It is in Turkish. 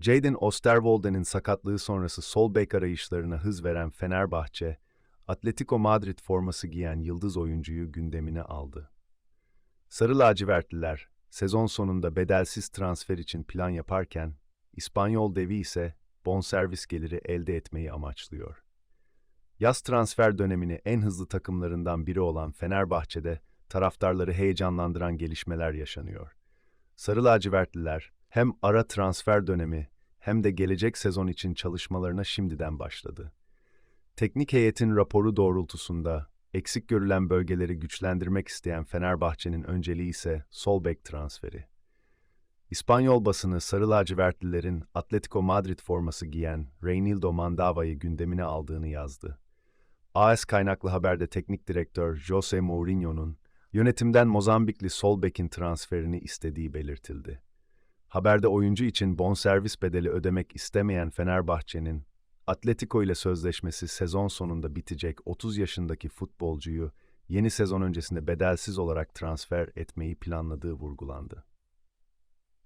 Jadon Osterwolde'nin sakatlığı sonrası sol bek arayışlarına hız veren Fenerbahçe, Atletico Madrid forması giyen yıldız oyuncuyu gündemine aldı. Sarı lacivertliler, sezon sonunda bedelsiz transfer için plan yaparken, İspanyol devi ise bonservis geliri elde etmeyi amaçlıyor. Yaz transfer dönemini en hızlı takımlarından biri olan Fenerbahçe'de taraftarları heyecanlandıran gelişmeler yaşanıyor. Sarı lacivertliler hem ara transfer dönemi hem de gelecek sezon için çalışmalarına şimdiden başladı. Teknik heyetin raporu doğrultusunda eksik görülen bölgeleri güçlendirmek isteyen Fenerbahçe'nin önceliği ise sol bek transferi. İspanyol basını sarı lacivertlilerin Atletico Madrid forması giyen Reynildo Mandava'yı gündemine aldığını yazdı. AS kaynaklı haberde teknik direktör Jose Mourinho'nun yönetimden Mozambikli sol bekin transferini istediği belirtildi. Haberde oyuncu için bonservis bedeli ödemek istemeyen Fenerbahçe'nin Atletico ile sözleşmesi sezon sonunda bitecek 30 yaşındaki futbolcuyu yeni sezon öncesinde bedelsiz olarak transfer etmeyi planladığı vurgulandı.